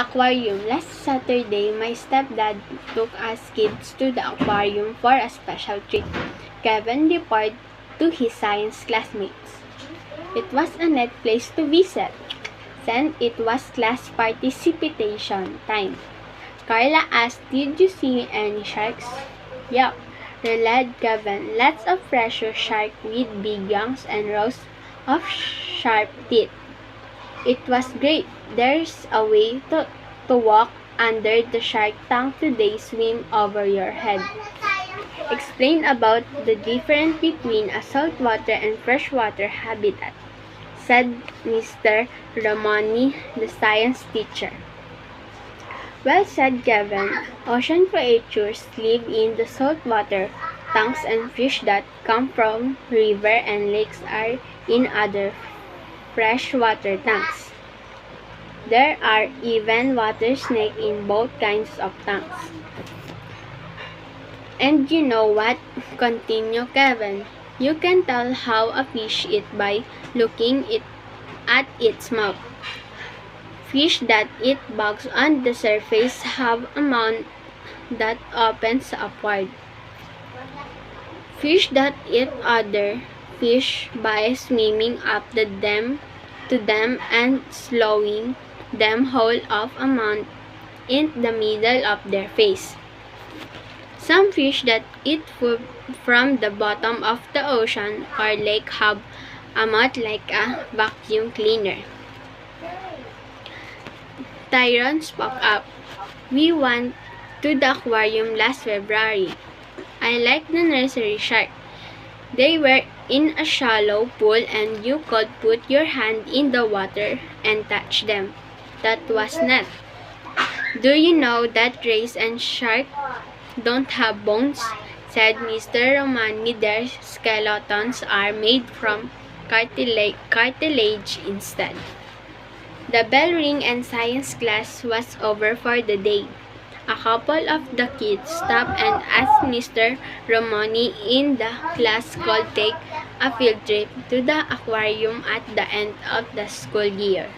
aquarium. Last Saturday, my stepdad took us kids to the aquarium for a special treat. Kevin reported to his science classmates. It was a neat place to visit. Then it was class participation time. Carla asked, Did you see any sharks? Yup, replied Kevin. Lots of pressure shark with big lungs and rows of sharp teeth. It was great. There's a way to, to walk under the shark tank today swim over your head. Explain about the difference between a saltwater and freshwater habitat, said Mr. Ramoni, the science teacher. Well said, Kevin. Ocean creatures live in the saltwater. Tanks and fish that come from river and lakes are in other freshwater tanks. There are even water snakes in both kinds of tanks. And you know what? Continue Kevin. You can tell how a fish eats by looking it at its mouth. Fish that eat bugs on the surface have a mouth that opens upward. Fish that eat other fish by swimming up to them to them and slowing them whole of a mouth in the middle of their face. Some fish that eat food from the bottom of the ocean or lake have a mouth like a vacuum cleaner. Tyrone spoke up. We went to the aquarium last February. I like the nursery shark. They were in a shallow pool and you could put your hand in the water and touch them. That was net. Do you know that rays and shark don't have bones? said Mr. Romani. Their skeletons are made from cartila- cartilage instead. The bell ring and science class was over for the day. A couple of the kids stopped and asked Mr. Romani in the class called take a field trip to the aquarium at the end of the school year.